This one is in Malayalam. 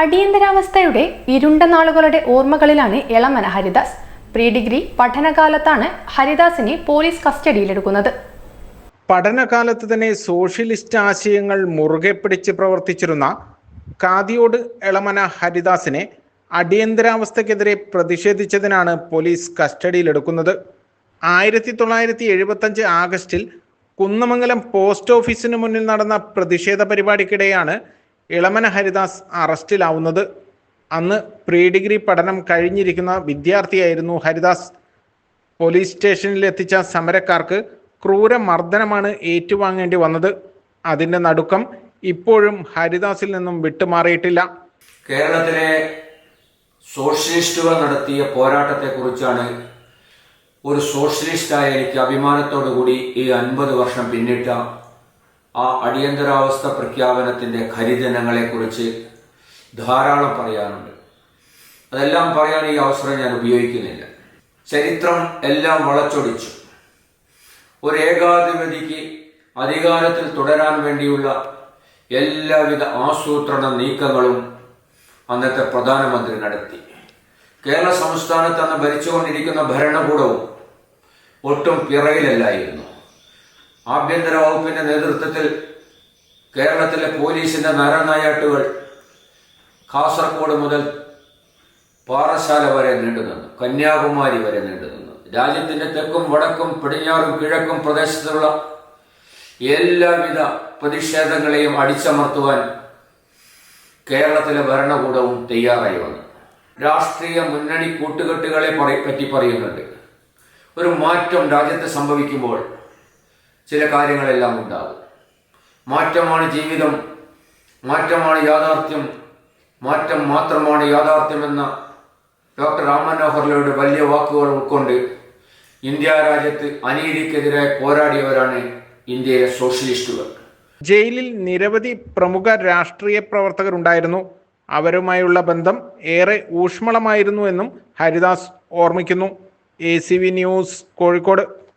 അടിയന്തരാവസ്ഥയുടെ ഇരുണ്ട നാളുകളുടെ ഓർമ്മകളിലാണ് ഇളമന ഹരിദാസ്. പ്രീ ഡിഗ്രി പഠനകാലത്താണ് ഹരിദാസിനെ പോലീസ് കസ്റ്റഡിയിലെടുക്കുന്നത്. പഠനകാലത്ത് തന്നെ സോഷ്യലിസ്റ്റ് ആശയങ്ങൾ മുറുകെ പിടിച്ച് പ്രവർത്തിച്ചിരുന്ന കാതിയോട് എളമന ഹരിദാസിനെ അടിയന്തരാവസ്ഥക്കെതിരെ പ്രതിഷേധിച്ചതിനാണ് പോലീസ് കസ്റ്റഡിയിലെടുക്കുന്നത്. ആയിരത്തി തൊള്ളായിരത്തി എഴുപത്തഞ്ച് ആഗസ്റ്റിൽ കുന്നമംഗലം പോസ്റ്റ് ഓഫീസിന് മുന്നിൽ നടന്ന പ്രതിഷേധ പരിപാടിക്കിടെയാണ് ഇളമന ഹരിദാസ് അറസ്റ്റിലാവുന്നത്. അന്ന് പ്രീ ഡിഗ്രി പഠനം കഴിഞ്ഞിരിക്കുന്ന വിദ്യാർത്ഥിയായിരുന്നു ഹരിദാസ്. പോലീസ് സ്റ്റേഷനിൽ എത്തിച്ച സമരക്കാർക്ക് ക്രൂര മർദ്ദനമാണ് ഏറ്റുവാങ്ങേണ്ടി വന്നത്. അതിന്റെ നടുക്കം ഇപ്പോഴും ഹരിദാസിൽ നിന്നും വിട്ടുമാറിയിട്ടില്ല. കേരളത്തിലെ സോഷ്യലിസ്റ്റുകൾ നടത്തിയ പോരാട്ടത്തെക്കുറിച്ചാണ് ഒരു സോഷ്യലിസ്റ്റായ എനിക്ക് അഭിമാനത്തോടു കൂടി ഈ അൻപത് വർഷം പിന്നിട്ട ആ അടിയന്തരാവസ്ഥ പ്രഖ്യാപനത്തിന്റെ ഖരിജനങ്ങളെക്കുറിച്ച് ധാരാളം പറയാനുണ്ട്. അതെല്ലാം പറയാൻ ഈ അവസരം ഞാൻ ഉപയോഗിക്കുന്നില്ല. ചരിത്രം എല്ലാം വളച്ചൊടിച്ചു. ഒരു ഏകാധിപതിക്ക് അധികാരത്തിൽ തുടരാൻ വേണ്ടിയുള്ള എല്ലാവിധ ആസൂത്രണ നീക്കങ്ങളും അന്നത്തെ പ്രധാനമന്ത്രി നടത്തി. കേരള സംസ്ഥാനത്ത് അന്ന് ഭരിച്ചുകൊണ്ടിരിക്കുന്ന ഭരണകൂടവും ഒട്ടും പിറയിലല്ലായിരുന്നു ആഭ്യന്തര വകുപ്പിന്റെ നേതൃത്വത്തിൽ കേരളത്തിലെ പോലീസിന്റെ നരനായാട്ടുകൾ കാസർഗോഡ് മുതൽ പാറശാല വരെ നീണ്ടുനിന്നു കന്യാകുമാരി വരെ നീണ്ടുനിന്നു രാജ്യത്തിന്റെ തെക്കും വടക്കും പടിഞ്ഞാറും കിഴക്കും പ്രദേശത്തുള്ള എല്ലാവിധ പ്രതിഷേധങ്ങളെയും അടിച്ചമർത്തുവാൻ കേരളത്തിലെ ഭരണകൂടവും തയ്യാറായി വന്നു. രാഷ്ട്രീയ മുന്നണി കൂട്ടുകെട്ടുകളെ പറ- പറ്റി പറയുന്നുണ്ട്. ഒരു മാറ്റം രാജ്യത്ത് സംഭവിക്കുമ്പോൾ ചില കാര്യങ്ങളെല്ലാം ഉണ്ടാകും. മാറ്റമാണ് ജീവിതം മാറ്റമാണ് യാഥാർത്ഥ്യം മാറ്റം മാത്രമാണ് യാഥാർത്ഥ്യമെന്ന ഡോക്ടർ രാം മനോഹർലയുടെ വലിയ വാക്കുകൾ ഉൾക്കൊണ്ട് ഇന്ത്യ രാജ്യത്ത് അനീതിക്കെതിരെ പോരാടിയവരാണ് ഇന്ത്യയിലെ സോഷ്യലിസ്റ്റുകൾ. ജയിലിൽ നിരവധി പ്രമുഖ രാഷ്ട്രീയ പ്രവർത്തകർ ഉണ്ടായിരുന്നു അവരുമായുള്ള ബന്ധം ഏറെ ഊഷ്മളമായിരുന്നു എന്നും ഹരിദാസ് ഓർമ്മിക്കുന്നു. A news Kozhikode.